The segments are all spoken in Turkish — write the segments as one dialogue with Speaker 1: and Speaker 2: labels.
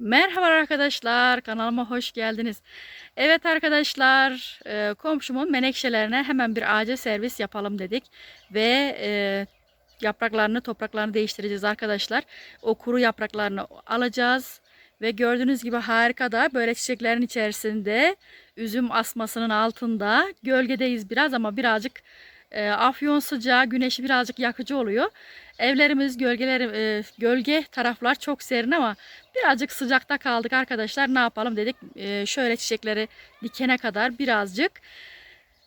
Speaker 1: Merhaba arkadaşlar, kanalıma hoş geldiniz. Evet arkadaşlar, e, komşumun menekşelerine hemen bir acil servis yapalım dedik. Ve e, yapraklarını, topraklarını değiştireceğiz arkadaşlar. O kuru yapraklarını alacağız. Ve gördüğünüz gibi harika da böyle çiçeklerin içerisinde, üzüm asmasının altında, gölgedeyiz biraz ama birazcık e, afyon sıcağı, güneşi birazcık yakıcı oluyor. Evlerimiz, gölgeler, e, gölge taraflar çok serin ama birazcık sıcakta kaldık arkadaşlar. Ne yapalım dedik. E, şöyle çiçekleri dikene kadar birazcık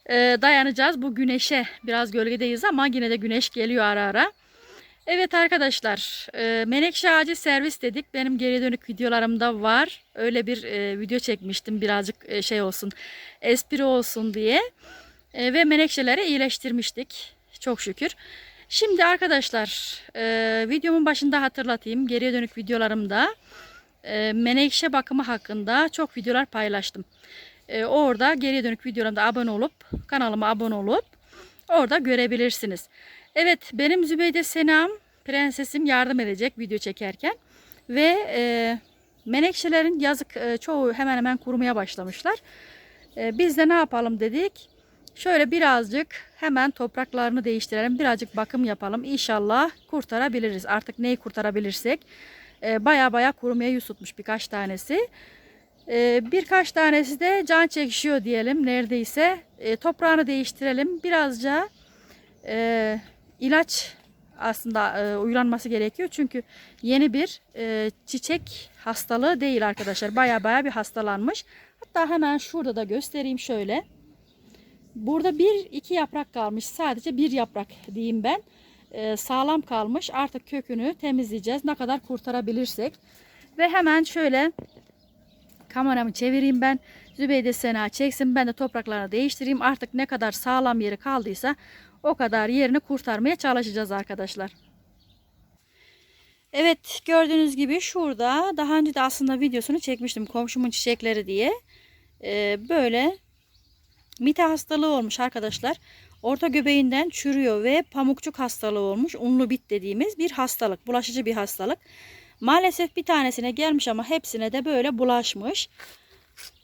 Speaker 1: e, dayanacağız. Bu güneşe biraz gölgedeyiz ama yine de güneş geliyor ara ara. Evet arkadaşlar, e, menekşe ağacı servis dedik. Benim geri dönük videolarımda var. Öyle bir e, video çekmiştim birazcık e, şey olsun, espri olsun diye. E, ve menekşeleri iyileştirmiştik. Çok şükür. Şimdi arkadaşlar e, videomun başında hatırlatayım. Geriye dönük videolarımda e, menekşe bakımı hakkında çok videolar paylaştım. E, orada geriye dönük videolarımda abone olup kanalıma abone olup orada görebilirsiniz. Evet benim Zübeyde Senam prensesim yardım edecek video çekerken ve e, menekşelerin yazık e, çoğu hemen hemen kurumaya başlamışlar. E, biz de ne yapalım dedik. Şöyle birazcık hemen topraklarını değiştirelim. Birazcık bakım yapalım. İnşallah kurtarabiliriz. Artık neyi kurtarabilirsek. E, baya baya kurumaya yüz tutmuş birkaç tanesi. E, birkaç tanesi de can çekişiyor diyelim neredeyse. E, toprağını değiştirelim. Birazca ilaç aslında e, gerekiyor. Çünkü yeni bir çiçek hastalığı değil arkadaşlar. Baya baya bir hastalanmış. Hatta hemen şurada da göstereyim şöyle. Burada bir iki yaprak kalmış. Sadece bir yaprak diyeyim ben. Ee, sağlam kalmış. Artık kökünü temizleyeceğiz. Ne kadar kurtarabilirsek. Ve hemen şöyle kameramı çevireyim ben. Zübeyde Sena çeksin. Ben de topraklarını değiştireyim. Artık ne kadar sağlam yeri kaldıysa o kadar yerini kurtarmaya çalışacağız arkadaşlar. Evet gördüğünüz gibi şurada daha önce de aslında videosunu çekmiştim komşumun çiçekleri diye. Ee, böyle Mite hastalığı olmuş arkadaşlar. Orta göbeğinden çürüyor ve pamukçuk hastalığı olmuş. Unlu bit dediğimiz bir hastalık. Bulaşıcı bir hastalık. Maalesef bir tanesine gelmiş ama hepsine de böyle bulaşmış.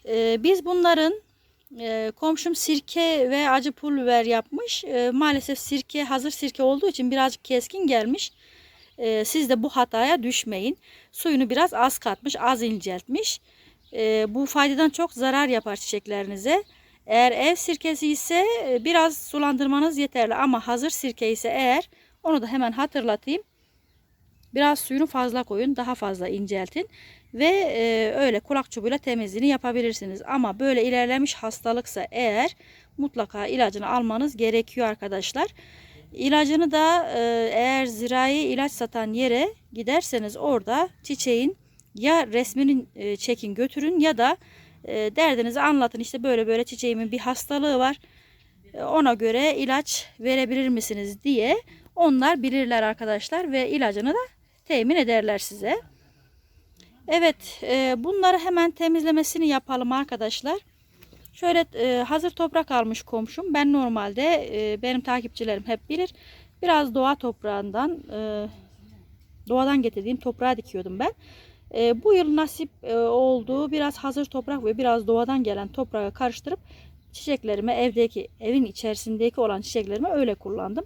Speaker 1: Ee, biz bunların e, komşum sirke ve acı pul biber yapmış. E, maalesef sirke hazır sirke olduğu için birazcık keskin gelmiş. E, siz de bu hataya düşmeyin. Suyunu biraz az katmış, az inceltmiş. E, bu faydadan çok zarar yapar çiçeklerinize. Eğer ev sirkesi ise e, biraz sulandırmanız yeterli ama hazır sirke ise eğer onu da hemen hatırlatayım. Biraz suyunu fazla koyun, daha fazla inceltin ve e, öyle kulak çubuğuyla temizliğini yapabilirsiniz. Ama böyle ilerlemiş hastalıksa eğer mutlaka ilacını almanız gerekiyor arkadaşlar. İlacını da e, eğer zirai ilaç satan yere giderseniz orada çiçeğin ya resmini e, çekin götürün ya da e, derdinizi anlatın. İşte böyle böyle çiçeğimin bir hastalığı var. E, ona göre ilaç verebilir misiniz diye onlar bilirler arkadaşlar ve ilacını da temin ederler size. Evet e, bunları hemen temizlemesini yapalım arkadaşlar. Şöyle e, hazır toprak almış komşum. Ben normalde e, benim takipçilerim hep bilir. Biraz doğa toprağından doğadan getirdiğim toprağa dikiyordum ben. E, bu yıl nasip e, olduğu biraz hazır toprak ve biraz doğadan gelen toprağa karıştırıp çiçeklerime evdeki evin içerisindeki olan çiçeklerime öyle kullandım.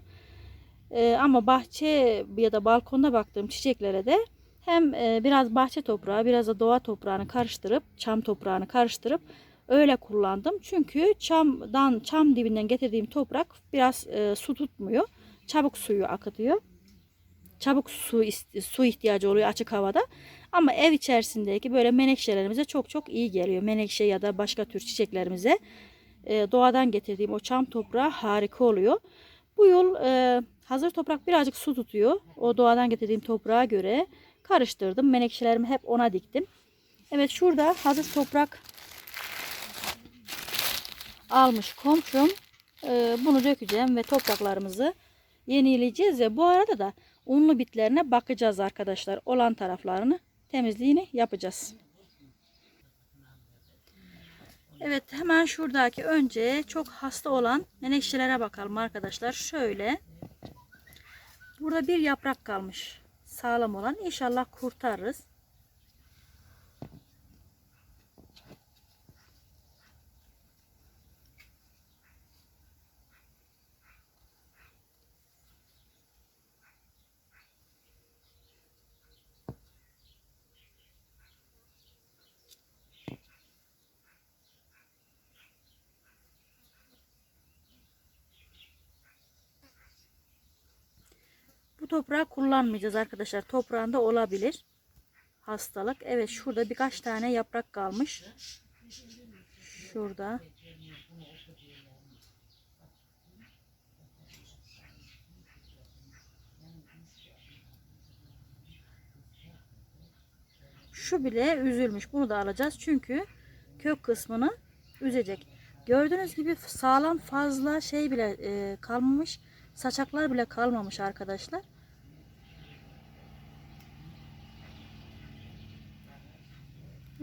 Speaker 1: E, ama bahçe ya da balkonda baktığım çiçeklere de hem e, biraz bahçe toprağı biraz da doğa toprağını karıştırıp çam toprağını karıştırıp öyle kullandım. Çünkü çamdan çam dibinden getirdiğim toprak biraz e, su tutmuyor. Çabuk suyu akıtıyor. Çabuk su su ihtiyacı oluyor açık havada. Ama ev içerisindeki böyle menekşelerimize çok çok iyi geliyor. Menekşe ya da başka tür çiçeklerimize e, doğadan getirdiğim o çam toprağı harika oluyor. Bu yıl e, hazır toprak birazcık su tutuyor. O doğadan getirdiğim toprağa göre karıştırdım. Menekşelerimi hep ona diktim. Evet şurada hazır toprak almış komşum. E, bunu dökeceğim ve topraklarımızı yenileyeceğiz ya. Bu arada da unlu bitlerine bakacağız arkadaşlar. Olan taraflarını temizliğini yapacağız. Evet hemen şuradaki önce çok hasta olan menekşelere bakalım arkadaşlar. Şöyle. Burada bir yaprak kalmış. Sağlam olan. İnşallah kurtarırız. Toprağı kullanmayacağız arkadaşlar. Toprağında olabilir hastalık. Evet şurada birkaç tane yaprak kalmış. Şurada. Şu bile üzülmüş. Bunu da alacağız. Çünkü kök kısmını üzecek. Gördüğünüz gibi sağlam fazla şey bile e, kalmamış. Saçaklar bile kalmamış arkadaşlar.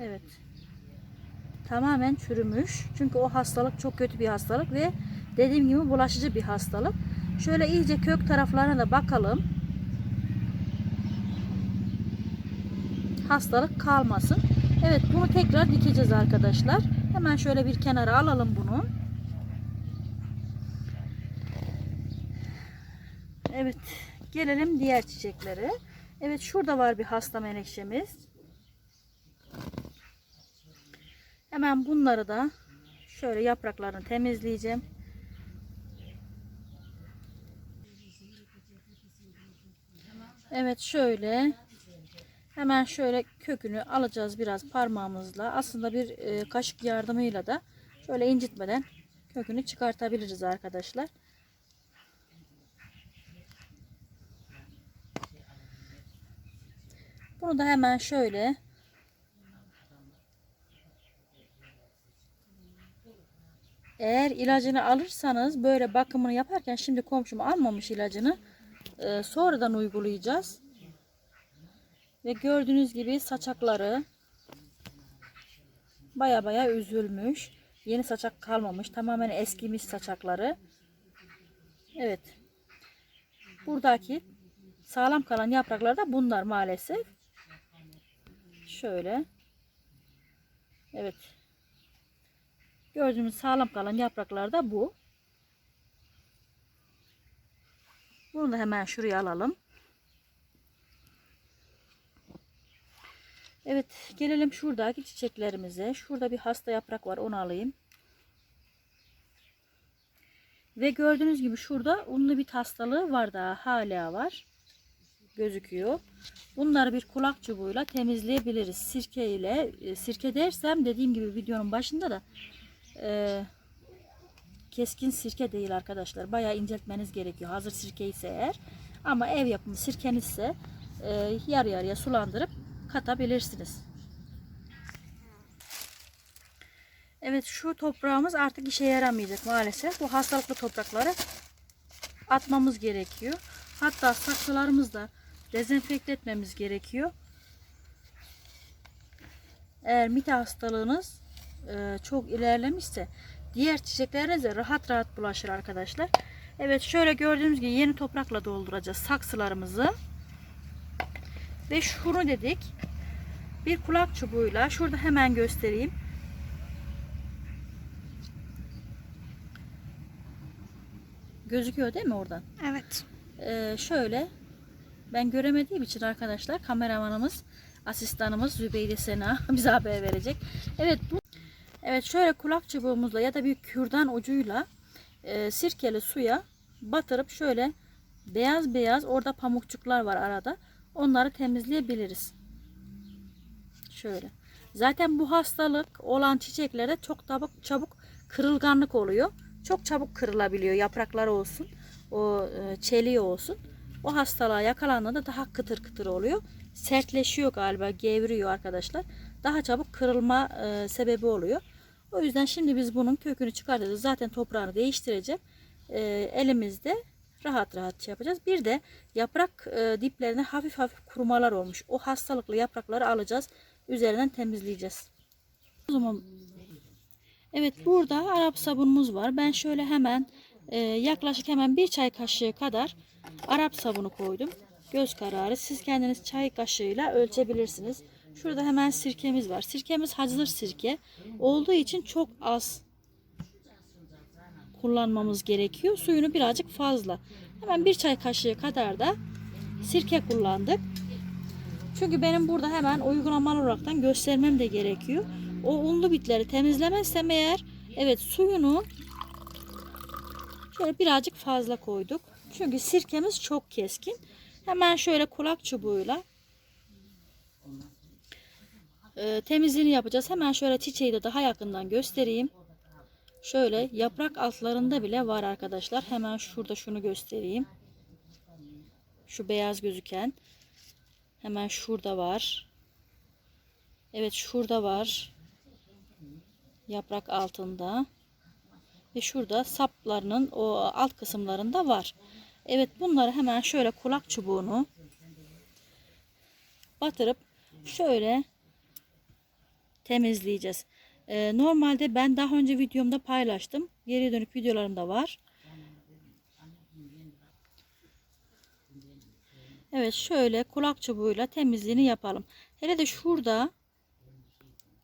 Speaker 1: Evet. Tamamen çürümüş. Çünkü o hastalık çok kötü bir hastalık ve dediğim gibi bulaşıcı bir hastalık. Şöyle iyice kök taraflarına da bakalım. Hastalık kalmasın. Evet bunu tekrar dikeceğiz arkadaşlar. Hemen şöyle bir kenara alalım bunu. Evet gelelim diğer çiçeklere. Evet şurada var bir hasta menekşemiz. Hemen bunları da şöyle yapraklarını temizleyeceğim. Evet şöyle hemen şöyle kökünü alacağız biraz parmağımızla. Aslında bir e, kaşık yardımıyla da şöyle incitmeden kökünü çıkartabiliriz arkadaşlar. Bunu da hemen şöyle Eğer ilacını alırsanız böyle bakımını yaparken şimdi komşum almamış ilacını e, sonradan uygulayacağız. Ve gördüğünüz gibi saçakları baya baya üzülmüş. Yeni saçak kalmamış. Tamamen eskimiş saçakları. Evet. Buradaki sağlam kalan yapraklar da bunlar maalesef. Şöyle. Evet. Gördüğümüz sağlam kalan yapraklar da bu. Bunu da hemen şuraya alalım. Evet gelelim şuradaki çiçeklerimize. Şurada bir hasta yaprak var onu alayım. Ve gördüğünüz gibi şurada unlu bir hastalığı var daha hala var. Gözüküyor. Bunları bir kulak çubuğuyla temizleyebiliriz. Sirke ile e, sirke dersem dediğim gibi videonun başında da e, keskin sirke değil arkadaşlar. Bayağı inceltmeniz gerekiyor. Hazır sirke ise eğer. Ama ev yapımı sirkenizse e, yarı yarıya sulandırıp katabilirsiniz. Evet şu toprağımız artık işe yaramayacak maalesef. Bu hastalıklı toprakları atmamız gerekiyor. Hatta saksılarımızı da dezenfekte etmemiz gerekiyor. Eğer mite hastalığınız e, çok ilerlemişse diğer çiçeklerinize rahat rahat bulaşır arkadaşlar. Evet şöyle gördüğünüz gibi yeni toprakla dolduracağız saksılarımızı. Ve şunu dedik. Bir kulak çubuğuyla şurada hemen göstereyim. Gözüküyor değil mi oradan?
Speaker 2: Evet.
Speaker 1: Ee, şöyle ben göremediğim için arkadaşlar kameramanımız asistanımız Zübeyde Sena bize haber verecek. Evet bu Evet şöyle kulak çubuğumuzla ya da bir kürdan ucuyla e, sirkeli suya batırıp şöyle beyaz beyaz orada pamukçuklar var arada. Onları temizleyebiliriz. Şöyle. Zaten bu hastalık olan çiçeklerde çok çabuk çabuk kırılganlık oluyor. Çok çabuk kırılabiliyor. Yaprakları olsun, o e, çeliği olsun. O hastalığa yakalandığında daha kıtır kıtır oluyor. Sertleşiyor galiba, gevriyor arkadaşlar. Daha çabuk kırılma e, sebebi oluyor. O yüzden şimdi biz bunun kökünü çıkartacağız. Zaten toprağını değiştireceğim. E, elimizde rahat rahat şey yapacağız. Bir de yaprak e, diplerine hafif hafif kurumalar olmuş. O hastalıklı yaprakları alacağız. Üzerinden temizleyeceğiz. O zaman Evet burada Arap sabunumuz var. Ben şöyle hemen e, yaklaşık hemen bir çay kaşığı kadar Arap sabunu koydum. Göz kararı. Siz kendiniz çay kaşığıyla ölçebilirsiniz. Şurada hemen sirkemiz var. Sirkemiz hazır sirke. Olduğu için çok az kullanmamız gerekiyor. Suyunu birazcık fazla. Hemen bir çay kaşığı kadar da sirke kullandık. Çünkü benim burada hemen uygulamalı olaraktan göstermem de gerekiyor. O unlu bitleri temizlemezsem eğer evet suyunu şöyle birazcık fazla koyduk. Çünkü sirkemiz çok keskin. Hemen şöyle kulak çubuğuyla e, temizliğini yapacağız. Hemen şöyle çiçeği de daha yakından göstereyim. Şöyle yaprak altlarında bile var arkadaşlar. Hemen şurada şunu göstereyim. Şu beyaz gözüken. Hemen şurada var. Evet şurada var. Yaprak altında. Ve şurada saplarının o alt kısımlarında var. Evet bunları hemen şöyle kulak çubuğunu batırıp şöyle temizleyeceğiz. Ee, normalde ben daha önce videomda paylaştım. Geri dönük videolarım da var. Evet şöyle kulak çubuğuyla temizliğini yapalım. Hele de şurada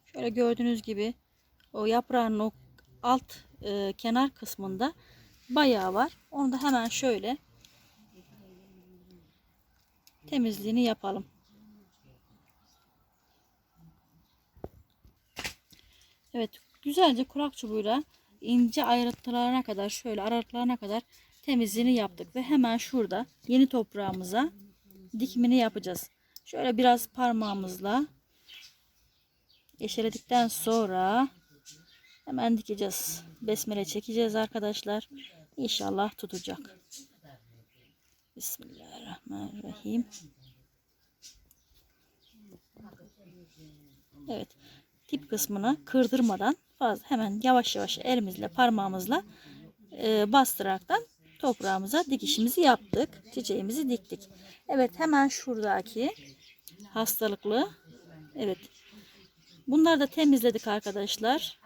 Speaker 1: şöyle gördüğünüz gibi o yaprağın o alt e, kenar kısmında bayağı var. Onu da hemen şöyle temizliğini yapalım. Evet güzelce kulak çubuğuyla ince ayrıntılarına kadar şöyle aralıklarına kadar temizliğini yaptık ve hemen şurada yeni toprağımıza dikimini yapacağız. Şöyle biraz parmağımızla eşeledikten sonra hemen dikeceğiz. Besmele çekeceğiz arkadaşlar. İnşallah tutacak. Bismillahirrahmanirrahim. Evet. Tip kısmını kırdırmadan fazla hemen yavaş yavaş elimizle parmağımızla e, bastıraraktan toprağımıza dikişimizi yaptık. Çiçeğimizi diktik. Evet hemen şuradaki hastalıklı evet bunları da temizledik arkadaşlar.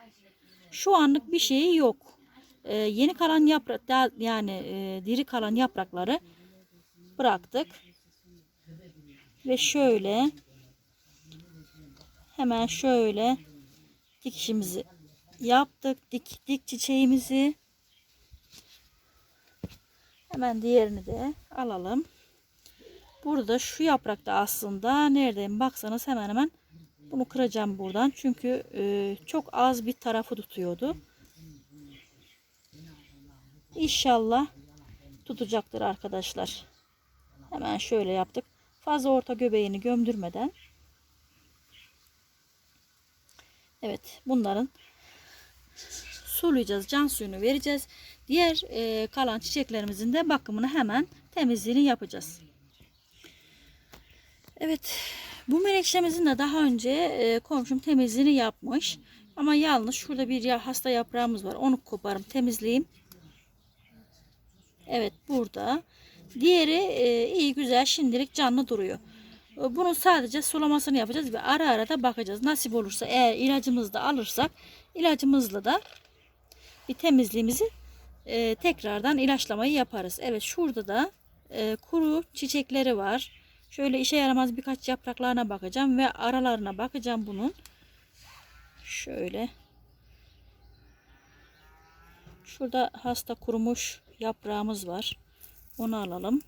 Speaker 1: Şu anlık bir şeyi yok. Ee, yeni kalan yaprak yani e, diri kalan yaprakları bıraktık. Ve şöyle hemen şöyle dikişimizi yaptık. Diktik çiçeğimizi. Hemen diğerini de alalım. Burada şu yaprakta aslında neredeyim baksanız hemen hemen bunu kıracağım buradan. Çünkü e, çok az bir tarafı tutuyordu. İnşallah tutacaktır arkadaşlar. Hemen şöyle yaptık. Fazla orta göbeğini gömdürmeden. Evet bunların sulayacağız. Can suyunu vereceğiz. Diğer e, kalan çiçeklerimizin de bakımını hemen temizliğini yapacağız. Evet bu menekşemizin de daha önce e, komşum temizliğini yapmış. Ama yalnız şurada bir ya, hasta yaprağımız var. Onu koparım temizleyeyim. Evet burada. Diğeri e, iyi güzel şimdilik canlı duruyor. Bunun sadece sulamasını yapacağız ve ara ara da bakacağız. Nasip olursa eğer ilacımızı da alırsak ilacımızla da bir temizliğimizi e, tekrardan ilaçlamayı yaparız. Evet şurada da e, kuru çiçekleri var. Şöyle işe yaramaz birkaç yapraklarına bakacağım ve aralarına bakacağım bunun. Şöyle. Şurada hasta kurumuş yaprağımız var. Onu alalım.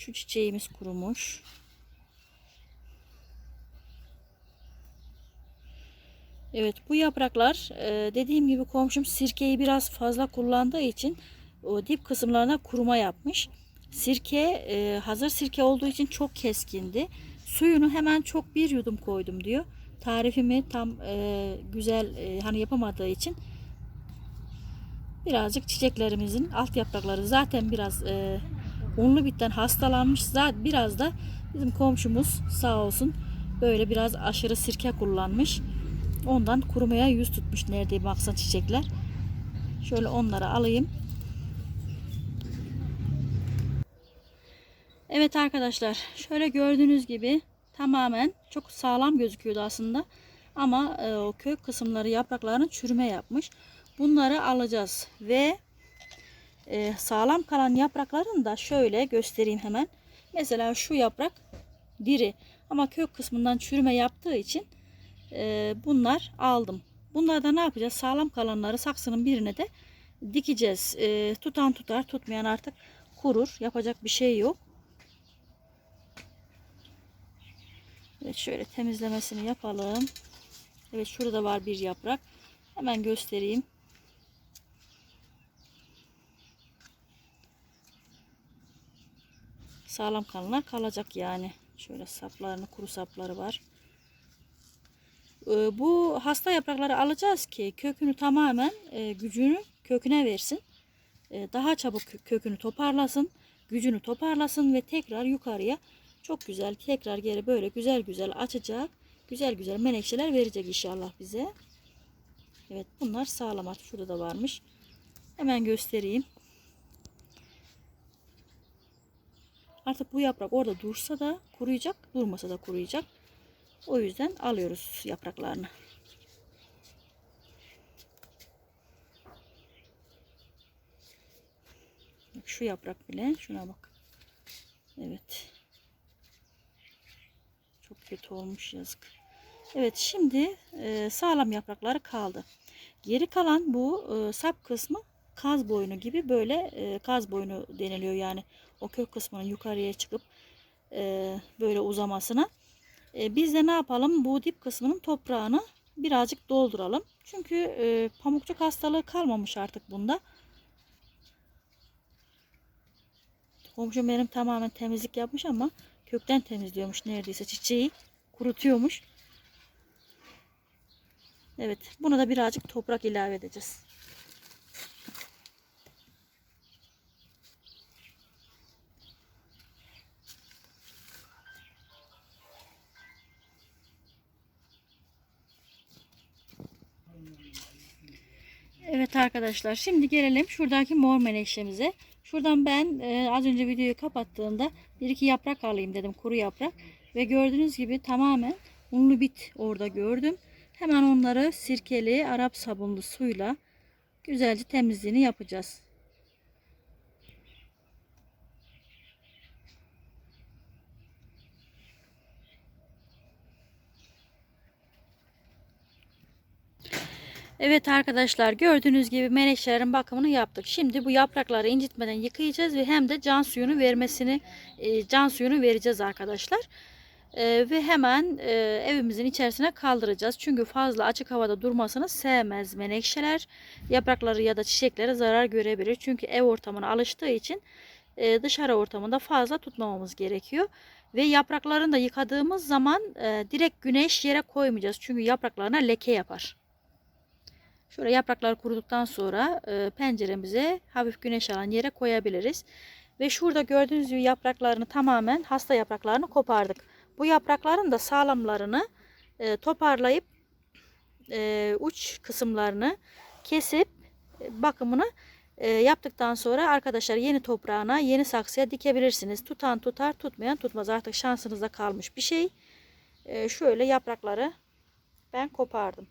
Speaker 1: Şu çiçeğimiz kurumuş. Evet bu yapraklar e, dediğim gibi komşum sirkeyi biraz fazla kullandığı için o dip kısımlarına kuruma yapmış. Sirke e, hazır sirke olduğu için çok keskindi. Suyunu hemen çok bir yudum koydum diyor. Tarifimi tam e, güzel hani yapamadığı için birazcık çiçeklerimizin alt yaprakları zaten biraz unlu bitten hastalanmış. Zaten biraz da bizim komşumuz sağ olsun böyle biraz aşırı sirke kullanmış. Ondan kurumaya yüz tutmuş nerede baksan çiçekler. Şöyle onları alayım. Evet arkadaşlar şöyle gördüğünüz gibi tamamen çok sağlam gözüküyordu aslında. Ama e, o kök kısımları yapraklarını çürüme yapmış. Bunları alacağız ve e, sağlam kalan yapraklarını da şöyle göstereyim hemen. Mesela şu yaprak diri ama kök kısmından çürüme yaptığı için e, bunlar aldım. Bunlardan ne yapacağız? Sağlam kalanları saksının birine de dikeceğiz. E, tutan tutar, tutmayan artık kurur. Yapacak bir şey yok. Evet şöyle temizlemesini yapalım. Evet şurada var bir yaprak. Hemen göstereyim. Sağlam kalınlar kalacak yani. Şöyle saplarını, kuru sapları var. Ee, bu hasta yaprakları alacağız ki kökünü tamamen e, gücünü köküne versin. E, daha çabuk kö- kökünü toparlasın, gücünü toparlasın ve tekrar yukarıya çok güzel tekrar geri böyle güzel güzel açacak. Güzel güzel menekşeler verecek inşallah bize. Evet bunlar sağlam artık şurada da varmış. Hemen göstereyim. Artık bu yaprak orada dursa da kuruyacak, durmasa da kuruyacak. O yüzden alıyoruz yapraklarını. Bak şu yaprak bile şuna bak. Evet. Çok kötü olmuş yazık. Evet şimdi e, sağlam yaprakları kaldı. Geri kalan bu e, sap kısmı kaz boynu gibi böyle e, kaz boynu deniliyor yani o kök kısmının yukarıya çıkıp e, böyle uzamasına. E, biz de ne yapalım bu dip kısmının toprağını birazcık dolduralım. Çünkü e, pamukçuk hastalığı kalmamış artık bunda. Komşum benim tamamen temizlik yapmış ama kökten temizliyormuş neredeyse çiçeği kurutuyormuş. Evet buna da birazcık toprak ilave edeceğiz. Evet arkadaşlar şimdi gelelim şuradaki mor menekşemize. Şuradan ben e, az önce videoyu kapattığımda bir iki yaprak alayım dedim kuru yaprak. Ve gördüğünüz gibi tamamen unlu bit orada gördüm. Hemen onları sirkeli Arap sabunlu suyla güzelce temizliğini yapacağız. Evet arkadaşlar gördüğünüz gibi menekşelerin bakımını yaptık. Şimdi bu yaprakları incitmeden yıkayacağız ve hem de can suyunu vermesini e, can suyunu vereceğiz arkadaşlar. E, ve hemen e, evimizin içerisine kaldıracağız. Çünkü fazla açık havada durmasını sevmez menekşeler. Yaprakları ya da çiçekleri zarar görebilir. Çünkü ev ortamına alıştığı için dışarı ortamında fazla tutmamamız gerekiyor. Ve yapraklarını da yıkadığımız zaman direkt güneş yere koymayacağız. Çünkü yapraklarına leke yapar. Şöyle yapraklar kuruduktan sonra e, penceremize hafif güneş alan yere koyabiliriz. Ve şurada gördüğünüz gibi yapraklarını tamamen hasta yapraklarını kopardık. Bu yaprakların da sağlamlarını e, toparlayıp e, uç kısımlarını kesip e, bakımını e, yaptıktan sonra arkadaşlar yeni toprağına yeni saksıya dikebilirsiniz. Tutan tutar tutmayan tutmaz artık şansınızda kalmış bir şey. E, şöyle yaprakları ben kopardım.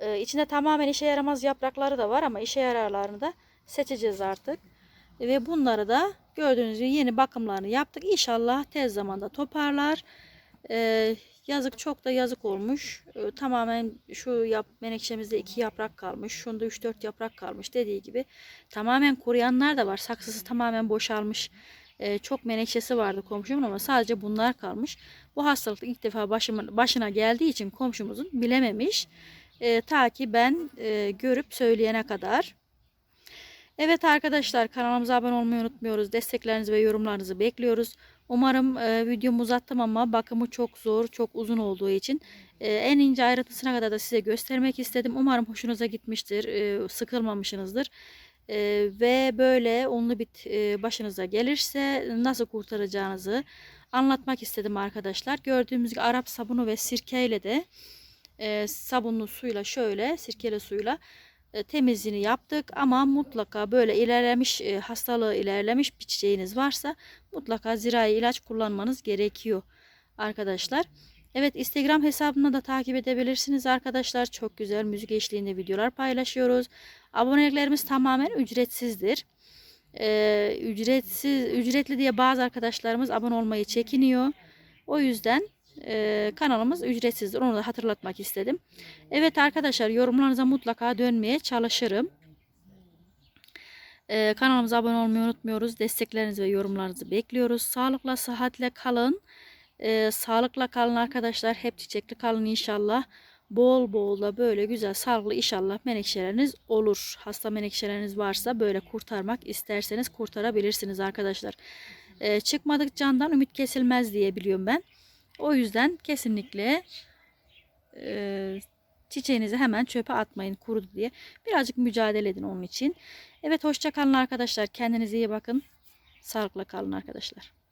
Speaker 1: Ee, içinde tamamen işe yaramaz yaprakları da var ama işe yararlarını da seçeceğiz artık. Ve bunları da gördüğünüz gibi yeni bakımlarını yaptık. İnşallah tez zamanda toparlar. Ee, yazık çok da yazık olmuş. Ee, tamamen şu yap, menekşemizde iki yaprak kalmış. Şunda 3-4 yaprak kalmış dediği gibi. Tamamen kuruyanlar da var. Saksısı tamamen boşalmış. Ee, çok menekşesi vardı komşumun ama sadece bunlar kalmış. Bu hastalık ilk defa başıma, başına geldiği için komşumuzun bilememiş. E, ta ki ben e, görüp söyleyene kadar. Evet arkadaşlar kanalımıza abone olmayı unutmuyoruz. Desteklerinizi ve yorumlarınızı bekliyoruz. Umarım e, videomu uzattım ama bakımı çok zor, çok uzun olduğu için e, en ince ayrıntısına kadar da size göstermek istedim. Umarım hoşunuza gitmiştir, e, sıkılmamışsınızdır. E, ve böyle unlu bit e, başınıza gelirse nasıl kurtaracağınızı anlatmak istedim arkadaşlar. Gördüğümüz gibi Arap sabunu ve sirkeyle de e, sabunlu suyla şöyle sirkeli suyla e, temizliğini yaptık ama mutlaka böyle ilerlemiş e, hastalığı ilerlemiş bir çiçeğiniz varsa mutlaka zirai ilaç kullanmanız gerekiyor arkadaşlar. Evet Instagram hesabımda da takip edebilirsiniz arkadaşlar. Çok güzel müzik eşliğinde videolar paylaşıyoruz. Aboneliklerimiz tamamen ücretsizdir. Ee, ücretsiz ücretli diye bazı arkadaşlarımız abone olmayı çekiniyor. O yüzden e, kanalımız ücretsizdir. Onu da hatırlatmak istedim. Evet arkadaşlar yorumlarınıza mutlaka dönmeye çalışırım. E, kanalımıza abone olmayı unutmuyoruz. Desteklerinizi ve yorumlarınızı bekliyoruz. Sağlıkla, sıhhatle kalın. E, sağlıkla kalın arkadaşlar. Hep çiçekli kalın inşallah. bol bol da böyle güzel sağlıklı inşallah menekşeleriniz olur. Hasta menekşeleriniz varsa böyle kurtarmak isterseniz kurtarabilirsiniz arkadaşlar. Ee, çıkmadık candan ümit kesilmez diye biliyorum ben. O yüzden kesinlikle e, çiçeğinizi hemen çöpe atmayın kurudu diye. Birazcık mücadele edin onun için. Evet hoşça kalın arkadaşlar. Kendinize iyi bakın. Sağlıkla kalın arkadaşlar.